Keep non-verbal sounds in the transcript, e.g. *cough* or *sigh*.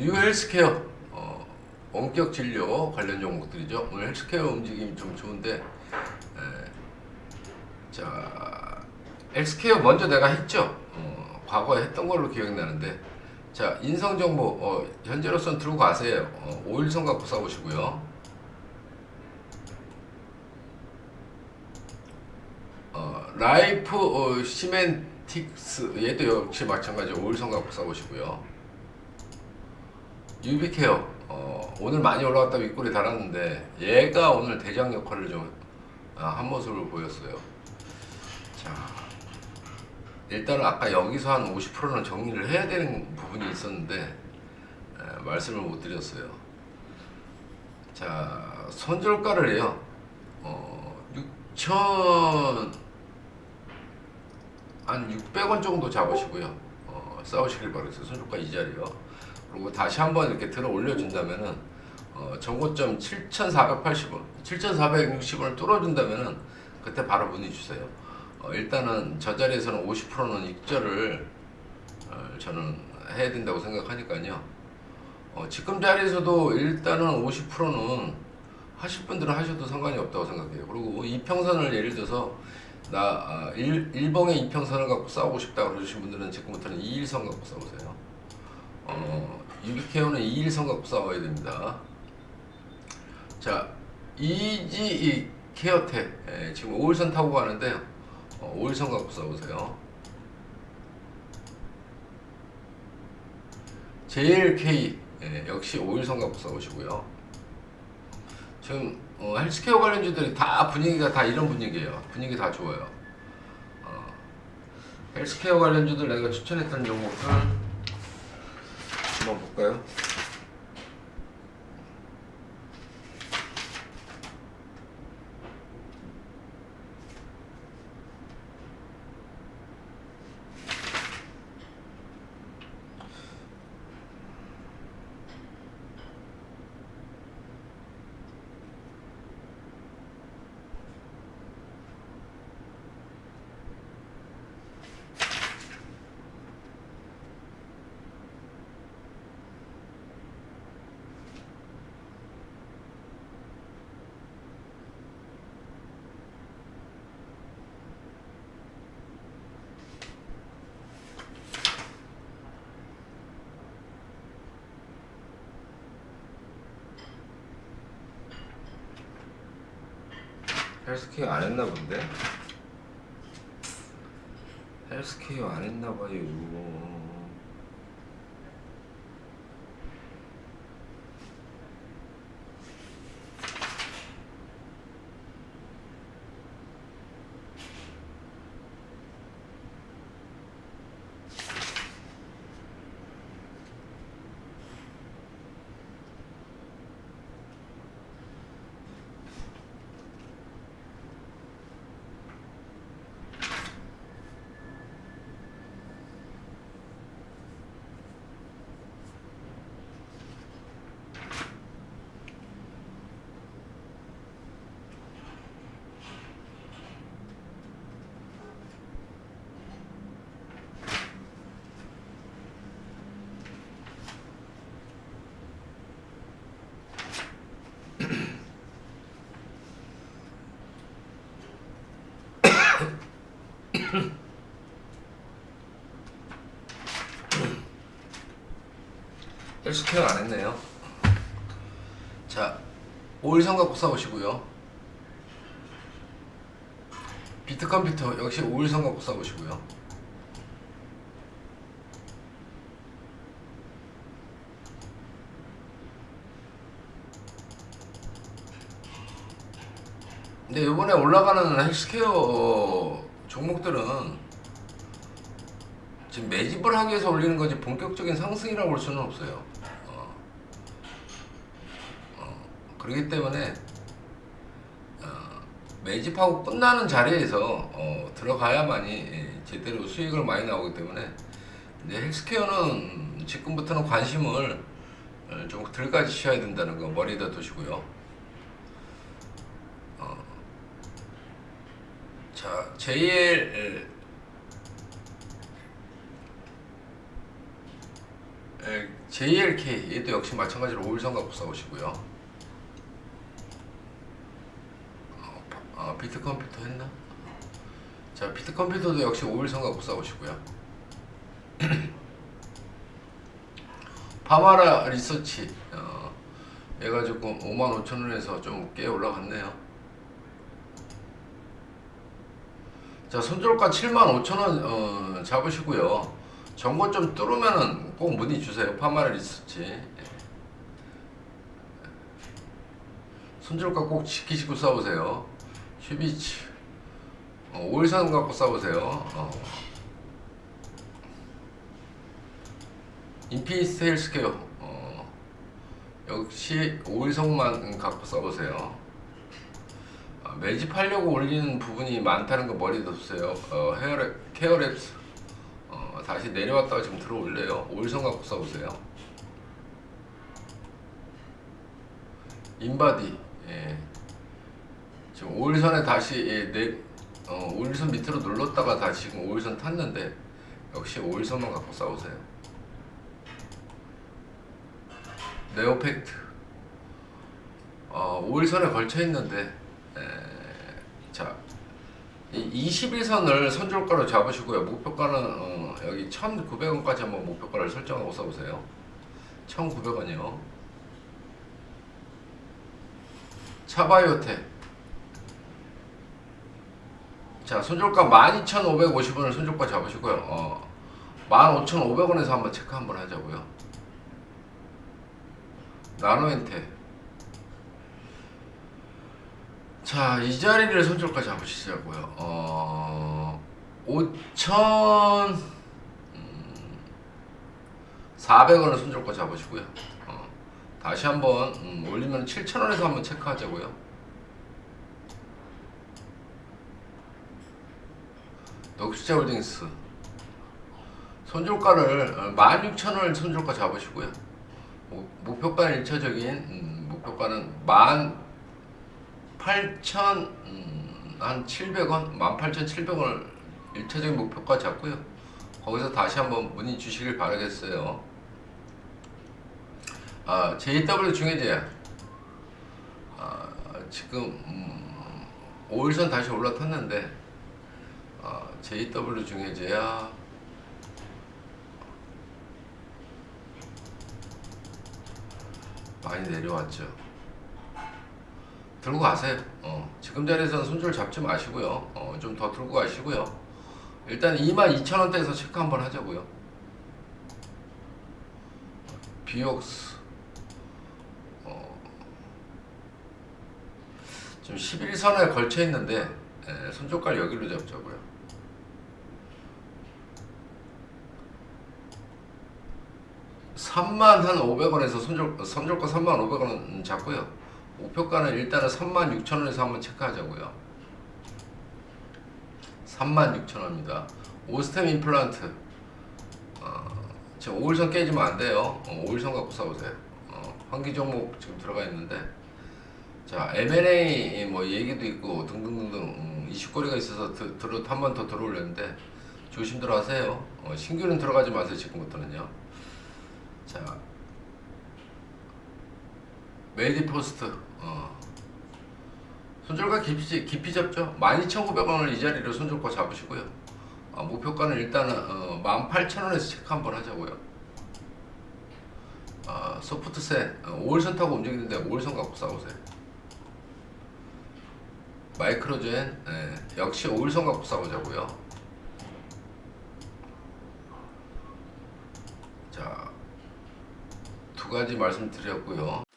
유 헬스케어 어, 원격 진료 관련 종목들이죠. 오늘 헬스케어 움직임이 좀 좋은데 에, 자 헬스케어 먼저 내가 했죠. 어, 과거에 했던 걸로 기억이 나는데 자 인성 정보 어, 현재로선 들고 가세요. 어, 5일선 갖고 싸우시고요. 어, 라이프 어, 시멘틱스 얘도 역시 마찬가지 5일선 갖고 싸우시고요. 유비케어 어, 오늘 많이 올라갔다 윗골이 달았는데 얘가 오늘 대장 역할을 좀한 모습을 보였어요. 자 일단은 아까 여기서 한 50%는 정리를 해야 되는 부분이 있었는데 에, 말씀을 못 드렸어요. 자 손절가를요 어, 6천 한 600원 정도 잡으시고요. 어, 싸우시길 바라겠어요. 손절가 이 자리요. 그리고 다시 한번 이렇게 들어 올려준다면은 어, 전고점 7,480원, 7,460원을 뚫어준다면은 그때 바로 문의 주세요. 어, 일단은 저 자리에서는 50%는 익절을 어, 저는 해야 된다고 생각하니까요. 어, 지금 자리에서도 일단은 50%는 하실 분들은 하셔도 상관이 없다고 생각해요. 그리고 이평선을 예를 들어서 나 아, 일, 일봉의 이평선을 갖고 싸우고 싶다 그러신 분들은 지금부터는 2일선 갖고 싸우세요. 어, 유비케어는 2일 선 갖고 싸워야 됩니다. 자, 이지 이 케어텍 예, 지금 5일선 타고 가는데요. 어, 5일선 갖고 싸우세요. JLK 예, 역시 5일선 갖고 싸우시고요. 지금 어, 헬스케어 관련주들이 다 분위기가 다 이런 분위기예요. 분위기 다 좋아요. 어, 헬스케어 관련주들 내가 추천했던 종목들 한번 볼까요? 헬스케어 안 했나 본데? 헬스케어 안 했나 봐요. *laughs* 헬스케어 안 했네요. 자, 5일선 갖고 싸우시고요. 비트 컴퓨터 역시 5일선 갖고 싸우시고요. 근데 이번에 올라가는 헬스케어 종목들은 지금 매집을 하기 위해서 올리는 거지 본격적인 상승이라고 볼 수는 없어요. 어. 어, 그렇기 때문에 어, 매집하고 끝나는 자리에서 어, 들어가야만이 예, 제대로 수익을 많이 나오기 때문에 이제 헬스케어는 지금부터는 관심을 어, 좀덜 가지셔야 된다는 거 머리에다 두시고요. 어, 자, JL 에, JLK 얘도 역시 마찬가지로 5일선 갖고 싸우시고요. 어, 바- 아, 비트 컴퓨터 했나? 자, 비트 컴퓨터도 역시 5일선 갖고 싸우시고요. 파마라 리서치 어, 얘가 조금 5만 5천 원에서 좀 꽤 올라갔네요. 자, 손절가 7만 5천 원 어, 잡으시고요. 정보 좀 뚫으면은 꼭 문의 주세요. 파마라 리서치. 예. 손절가 꼭 지키시고 싸우세요. 슈비치. 어, 오일선 갖고 싸우세요. 어. 인피니스 헬스케어. 어. 역시 오일선만 갖고 싸우세요. 아, 매집하려고 올리는 부분이 많다는 거 머리에 두세요. 어, 헤어랩, 케어랩스. 어, 다시 내려왔다가 지금 들어올래요. 오일선 갖고 싸우세요. 인바디. 예. 지금 오일선에 다시 예, 내, 어, 오일선 밑으로 눌렀다가 다시 지금 오일선 탔는데 역시 오일선만 갖고 싸우세요. 네오팩트. 어, 오일선에 걸쳐 있는데 에, 자, 이 21선을 선절가로 잡으시고요. 목표가는 어, 여기 1,900원까지 한번 목표가를 설정하고 써보세요. 1,900원이요. 차바이오텍. 자, 손절가 12,550원을 손절가 잡으시고요. 어, 15,500원에서 한번 체크 한번 하자고요. 나노엔테. 자, 이 자리를 손절가 잡으시자고요. 어, 5,000 음, 400원을 손절가 잡으시고요. 어, 다시 한번 음, 올리면 7,000원에서 한번 체크하자고요. 넉수자 홀딩스 손절가를 16,000원을 손절가 잡으시고요. 목- 목표가는 일차적인 음, 목표가는 18,000 음, 한 700원, 18,700원을 일차적인 목표가 잡고요. 거기서 다시 한번 문의 주시길 바라겠어요. 아, JW 중해제야. 아, 지금 음, 5일선 다시 올라탔는데 아, JW 중해제야. 많이 내려왔죠. 들고 가세요. 어, 지금 자리에서는 손절 잡지 마시고요. 어, 좀 더 들고 가시고요. 일단 22,000원대에서 체크 한번 하자고요. 비옥스 어, 지금 11선에 걸쳐 있는데 에, 손절가를 여기로 잡자고요. 삼만한 500원에서 손절, 손절가 3만 500원 잡고요. 목표가는 일단은 3만 6천 원에서 한번 체크하자고요. 3만 6천 원입니다. 오스템 임플란트. 어, 지금 5일선 깨지면 안 돼요. 어, 5일선 갖고 싸우세요. 어, 환기 종목 지금 들어가 있는데. 자, M&A 뭐 얘기도 있고 등등등등 음, 이슈거리가 있어서 한 번 더 들어올렸는데 조심들 하세요. 어, 신규는 들어가지 마세요 지금부터는요. 자, 메디포스트 어. 손절가 깊이, 깊이 잡죠. 12,900원을 이 자리로 손절가 잡으시고요. 어, 목표가는 일단은 어, 18,000원에서 체크 한번 하자고요. 어, 소프트셋 어, 5일선 타고 움직이는데 5일선 갖고 싸우세요. 마이크로젠 예, 역시 5일선 갖고 싸우자고요. 자, 두 가지 말씀드렸고요.